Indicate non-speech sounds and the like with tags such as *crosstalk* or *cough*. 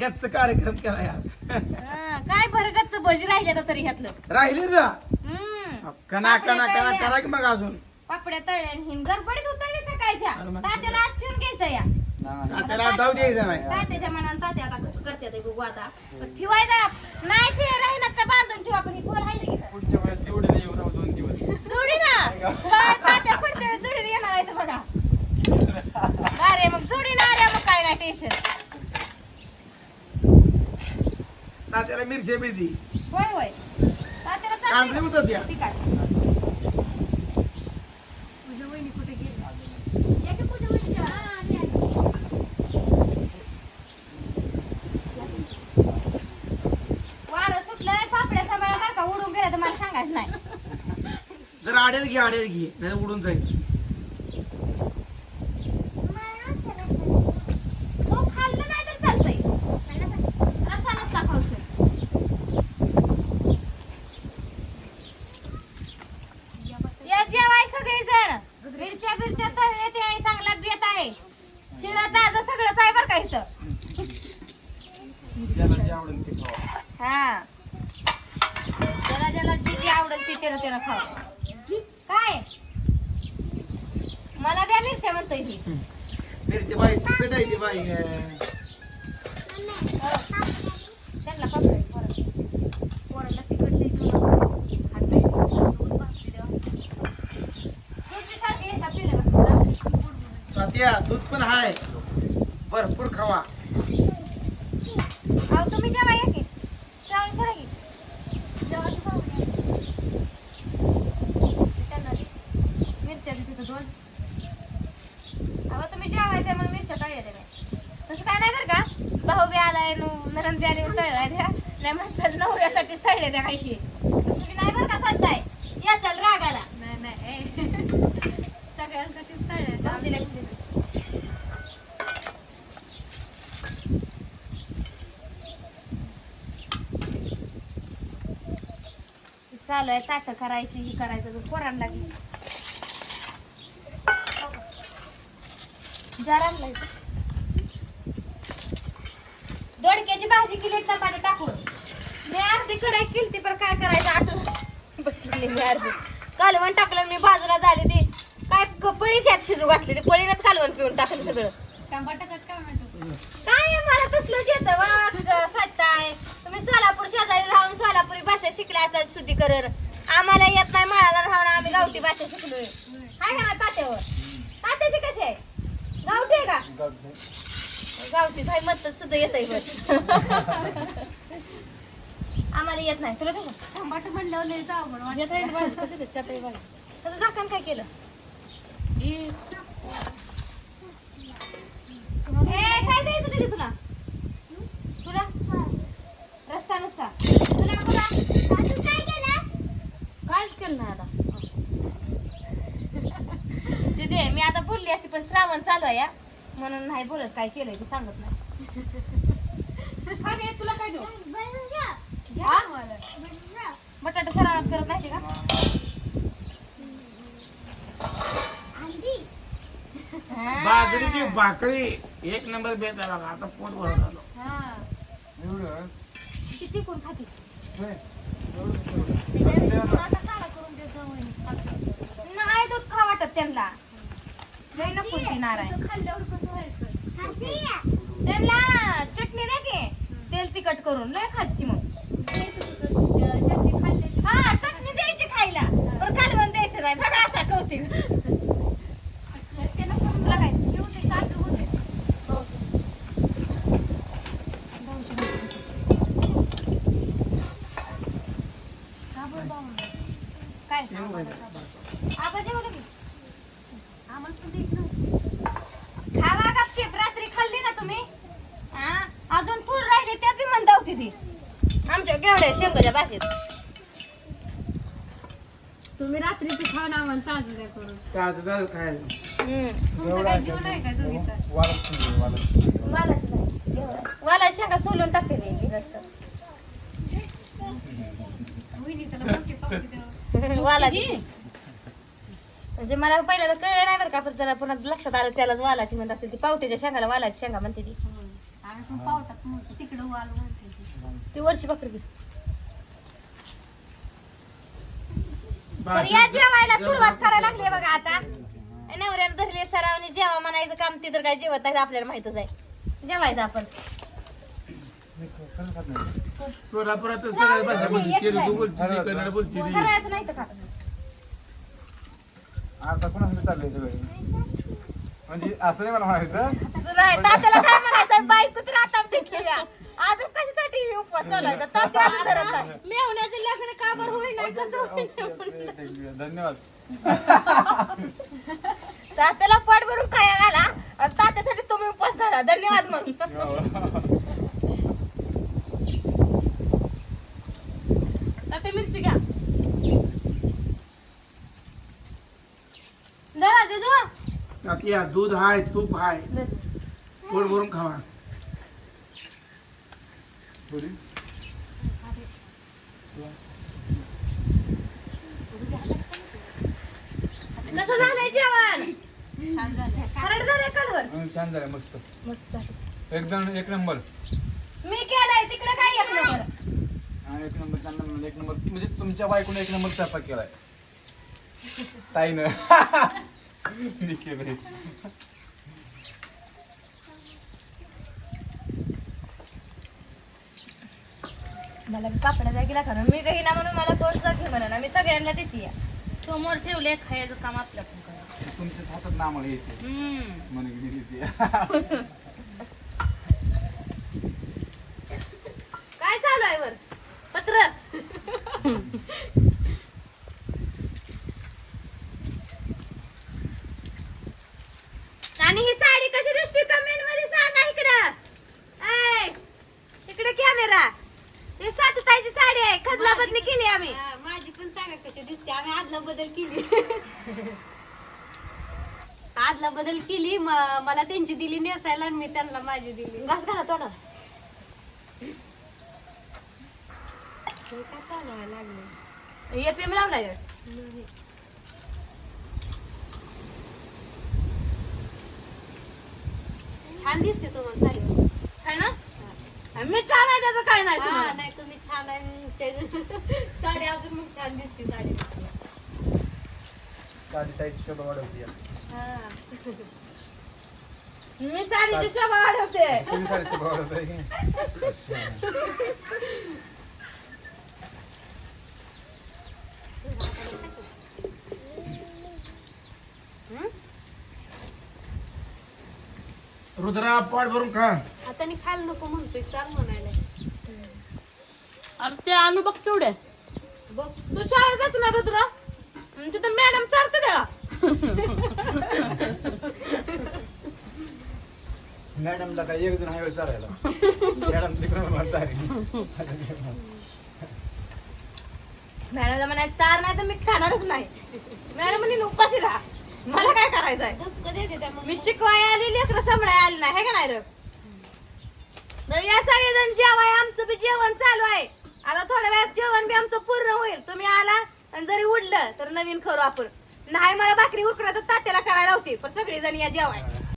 भरग्याच कार्यक्रम केलाय आज. हा, काय भरगतच भजी राहिले आता तरी ह्यातलं? राहिली जा. हम्म. कना कना कना तळल्या. करा की मग अजून. पापड्या तळल्या आणि हिन गडबडीत होता मी सकाळच्या? अरे मग- तात्याला आज ठेवून घ्यायचं या. त्याला जाऊ द्यायचं नाही. तात्याच्या मनानं तात्या आता कसं करते ते बघू आता. पण ठेवायचा. नाही ठेव राहिनात तर बांधून ठेवा पण ही पोल आहे की. इथं? पुढच्या वेळेस तेवढे येऊ राहू दोन दिवस. जोडी ना. काय तात्या पुढच्या वेळेस जोडीने येणार आहे तर बघा. अरे मग जोडी ना आल्या मग काय नाही टेन्शन त्याला मिरची बिरची होय होय. तात्याला कांदे चालते होतात या ठीक आहे पूजा वहिनी कुठे गेली? या की पूजा वहिनी? जेवा. हा, आली, आली. वारं सुटलंय पापड्या सांभाळा बरं का? उडून गेलं तर मला सांगायचं नाही. जर आड्यात घे आड्यात घे. नाही उडून जाईल तो खाल्लं नाही तर चालतंय रस्सा नसता खाऊचं या जेवाय सगळे जण मिरच्या बिरच्या तळले ते आहे चांगला बेत आहे शिळा ताजं सगळंच आहे बरं का इथं. ज्याला जे आवडेल ते खावा. हा. ज्याला ज्याला जी जी आवडेल ती त्यानं त्यानं खाऊ काय? मला द्या मिरच्या म्हणतोय ही मिरची बाई बाई अं. त्यांना पकडे पोराला? तात्या दूध पण हाय. भरपूर खावा. अहो तुम्ही या की श्रावणी सोडा की. जेवा की पाहुणे. त्यांना दे. मिरच्या दोन. अहो तुम्ही जेवायचं म्हणून मिरच्या टाळल्या त्या मी. तसं काय नाही बरं का? भाऊ बी आलाय नु- नरम बी आली तळलाय त्या. नाही नवऱ्यासाठी त्या काही. की तसं बी नाही बरं का सध्या या चल रागाला. नाही नाही *laughs* सगळ्यांसाठीच तळले भाऊजीला किती दे. चालू आहे ताट करायची ही करायचं तर लागली जार आणलाय का? दोडक्याची भाजी केली टमाटर टाकून. मी अर्धी कडाई केली पण काय करायचं आठवण. बसली मी अर्धी. कालवण टाकलं मी बाजूला झाली ती. काय पळीच यात शिजू घातली ती. पळीनच कालवण पिऊन टाकलं सगळं. काय आहे मला तसलं येतं वा सत्ताय तुम्ही सोलापूर शेजारी राहून सोलापुरी भाषा शिकल्याचा शुद्धीकरण आम्हाला येत नाही मळाला राहून आम्ही गावठी भाषा शिकलोय. हाय का ना तात्यावर. तात्याची कशी आहे? गावठी आहे का? गावठी काय मत सुद्धा येत आहे आम्हाला येत नाही. तुला? टमाटर म्हणल्यावर त्याचं झाकण काय केलं ए काय द्यायचं तरी तुला तुला रस्ता नसता तुला तुला अजून काय केलं काहीच केलं नाही आता दीदी मी आता बोलली श्रावण चालू आहे हा. म्हणून नाही बोलत काय केलंय ते सांगत नाही तुला काय देऊ हा? बटाटा सरावात करत नाही ते का हा. बाजरीची भाकरी एक नंबर बेत आहे बघा आता पोट भरत आलो हा. एवढं किती कोण खाते होय. नाही दूध खा वाटत त्यांना लय नको ती नारायण? असं खाल्ल्यावर कसं व्हायचं? त्यांना चटणी द्या की. तेल तिखट करून. लय खायची मग. हा चटणी द्यायची खायला. पण कालवण द्यायचं नाही. बघा आता कौतिक ते नको तुला काय? काय? आबा जेवलं की आम्हाला पण द्यायची नव्हती खावा गपचीप रात्री खाल्ली ना तुम्ही हा अजून पूर राहिली त्यात बी म्हणता होती ती आमच्या केवढ्या शेंगाच्या भाषेत तुम्ही रात्रीची खाऊन आम्हाला ताजं करून. ताजं ताजं खायला. हम्म. तुमचं काय जीवन आहे का दोघीचं? वारस सुरू, वारस. वालाची नाही, एवढं. वाला शेंगा सोलून टाकते मी ही रस्ता. वहिनी त्याला मोठी पापडी द्यावं वालाची. शेंग. म्हणजे मला पहिल्यांदा कळलं नाही बरं का पण त्याला पुन्हा लक्षात आलं त्यालाच वालाची म्हणत असते ती. पावट्याच्या शेंगाला वालाची शेंगा म्हणते ती. आम्ही पण म्हणतो तिकडं वाल ती. ती वरची भाकरी. तर या जेवायला सुरुवात करायला लागली बघा आता. नवऱ्याला धरले सरावने जेवा म्हणायचं काम ती तर काय जेवत नाही आपल्याला माहितच आहे. जेवायचं आपण. सोलापुरात सगळ्या भाषा बोलते तेलुगू बोलते कन्नड बोलते करायचं नाही तर का आता कोणाकडे चाललंय सगळं? म्हणजे असं नाही मला म्हणायचं. तुला तात्याला काय म्हणायचं? बायको तर आता भेटली या. अजून कशासाठी उपवास चालवायचा तात्या अजून धरत नाही. मेवण्याचं लग्न का बरं होईना? कसं. धन्यवाद. तात्याला पोट भरून खाया घाला. आणि तात्यासाठी तुम्ही उपवास धरा. धन्यवाद मग. तात्या मिरची घ्या. धरा दे या दूध हाय तूप हाय. पोट भरून खावा. कसं झालंय जेवण? छान झालं खरड झालंय कलवर हं, छान झालं मस्त. मस्त झालं एकदम एक नंबर. मी केलाय तिकडे काय एक नंबर? हा, एक नंबर त्यांना म्हणलं एक नंबर. म्हणजे तुमच्या बायकोने एक नंबर स्वयंपाक केलाय. ताईनं. *laughs* मी केलंय. मला पापडा जागी खाणार मी काही ना म्हणून मला कोण घे म्हणा मी सगळ्यांना देते समोर ठेवले खायचं काम आपल्या पण करायचं. तुमच्या हातात ना आम्हाला यायचं म्हणून मी देते. *laughs* काय चालू आहे वर पत्र आणि ही साडी कशी दिसते कमेंटमध्ये सांगा इकडं ऐ, इकडे कॅमेरा ही सातताईची साडी आहे. खदला बदली केली आम्ही. हा, माझी पण सांगा कशी दिसते. आम्ही आदला बदल केली. *laughs* आदला बदल केली. म- मला त्यांची दिली नेसायला आणि मी त्यांना माझी दिली. घास घाला तोंडाला हे काय चालवायला लागले? एपीएम लावलाय. छान दिसते तुम्हाला साडी. है ना? मी छान आहे त्याचं काय नाही हा तुम्हाला. नाही तुम्ही ते- *laughs* साडी अजून मग छान दिसते साडी. साडी ताईची शोभा वाढवते. हा. मी साडीची शोभा वाढवते. *laughs* तुम्ही शोभा रुद्रा पोट भरून खा. आता मी खायला नको म्हणतोय चाल म्हणायला. अरे ते आणू बघ तेवढे बघ तू शाळेत जात ना रुद्र? तिथं मॅडम चालतं द्या मॅडमला काय एक जण हायवे चालायला. मॅडम तिकडे मला चालेल. मॅडमला म्हणायचं चार नाही तर मी खाणारच नाही. मॅडम म्हणे उपाशी राहा. मला काय करायचंय? मी शिकवाय आली लेकरं सांभाळाय आली नाही हे का नाही रे? या सगळेजण जेवाय आमचं बी जेवण चालू आहे. आता थोड्या वेळात जेवण बी आमचं पूर्ण होईल. तुम्ही आला आणि जरी उडलं तर नवीन करू आपण. नाही मला भाकरी उरकणार तर तात्याला करायला होती पण सगळी जण या जेवाय